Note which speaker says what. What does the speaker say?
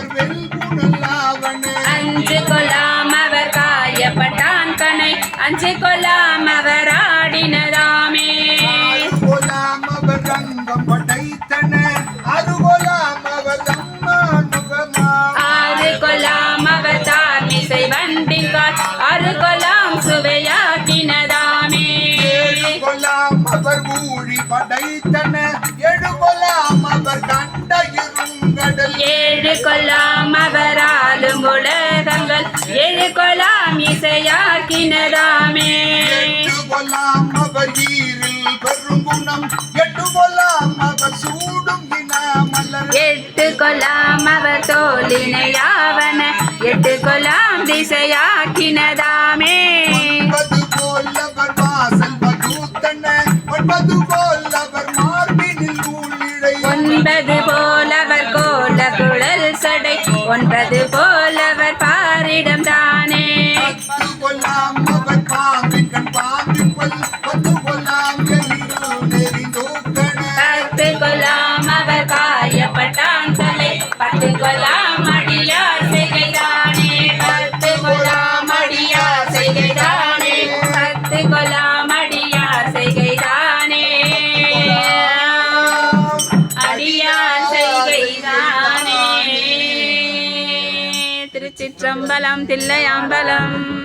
Speaker 1: அவர்
Speaker 2: அஞ்சு கொல்லாம் அவர் காயப்பட்டான் கனை அஞ்சு கொல்லாம் அவர் ஆடினதாமே.
Speaker 1: அருகொலாம் அவர் ரங்கம் படைத்தன அருகொலாம் அவர் அம்மானுகமா
Speaker 2: ஆறு கொல்லாம் அவர் தார்மிசை வண்டின்கால் ஆறு கொல்லாம் சுவையாக்கினதாமே.
Speaker 1: கொலாம் அவர் ஊழி படைத்தன எடுகொலாம் இருங்கடல்
Speaker 2: ஏழு கொல்லாம் அவர் ஆளும் உலகங்கள். ஏழு கொல்லாம் இசையாக்கினதாமே
Speaker 1: எட்டு கொலாம் அவர் ஈரில் பெருங்குணம் எட்டு கொலாம் அவர் சூடும்
Speaker 2: எட்டு கொல்லாம் அவர் தோலினையாவன எட்டு கொல்லாம் திசையாக்கினதாமே
Speaker 1: ஒன்பது போல் அவர் வாசல் பகூத்தன ஒன்பது போல்
Speaker 2: ஒன்பது போலவர் பாரிடம் தானே.
Speaker 1: பத்து கொல்லாம் அவர்
Speaker 2: காயப்பட்டான் தலை பத்து கொல்லாம் அடியார் செய்கைதானே. பத்து கொல்லாம் அடியார் செய்கைதானே திருச்சிற்றம்பலம் தில்லையாம்பலம்.